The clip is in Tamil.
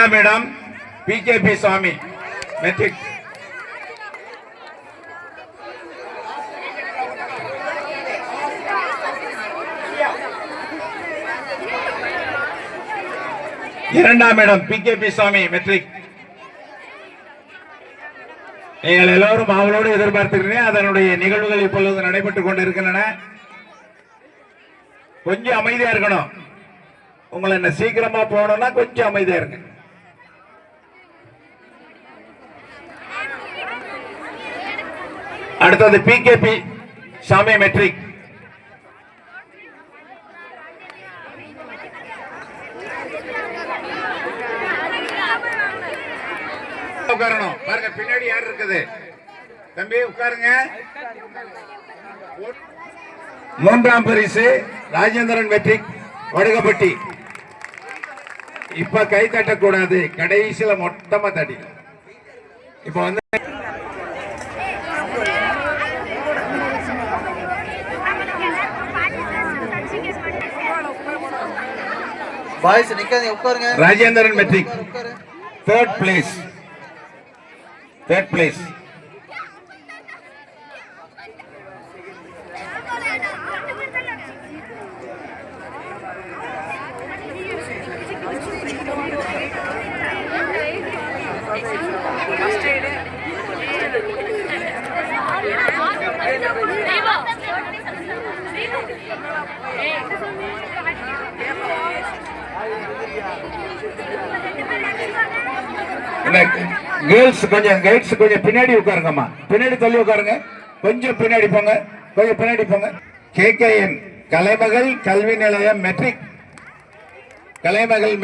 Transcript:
இரண்டாம் இடம் பிகேபி சுவாமி. மெட்ரிக் இரண்டாம் இடம் பிகேபி சுவாமி மெட்ரிக் நீங்கள் எல்லோரும் அவளோடு எதிர்பார்த்திருக்கிறேன். அதனுடைய நிகழ்வுகள் இப்பொழுது நடைபெற்றுக் கொண்டிருக்கின்றன. கொஞ்சம் அமைதியா இருக்கணும். உங்களை என்ன சீக்கிரமா போகணும்னா கொஞ்சம் அமைதியா இருக்கு அடுத்தது பிகேபி சாமி மெட்ரிக் உட்காரணும். பாருங்க பின்னாடி யார் இருக்குது? தம்பி உட்காருங்க. மூன்றாம் பரிசு ராஜேந்திரன் மெட்ரிக் வடுகப்பட்டி. இப்ப கை தட்டக்கூடாது. கடைசியில மொட்டமா தட்டி. இப்ப வந்து பாய்ஸ் நிக்காதீங்க உட்காருங்க. Rajendran matric. Third place third place girls கொஞ்சம் கைட்ஸ் கொஞ்சம் பின்னாடி உட்காருங்கம்மா. பின்னாடி தள்ளி உட்காருங்க. கொஞ்சம் பின்னாடி போங்க. கொஞ்சம் பின்னாடி போங்க. கேகேஎன் கலைமகள் கல்வி நிலையம் மெட்ரிக் கலைமகள்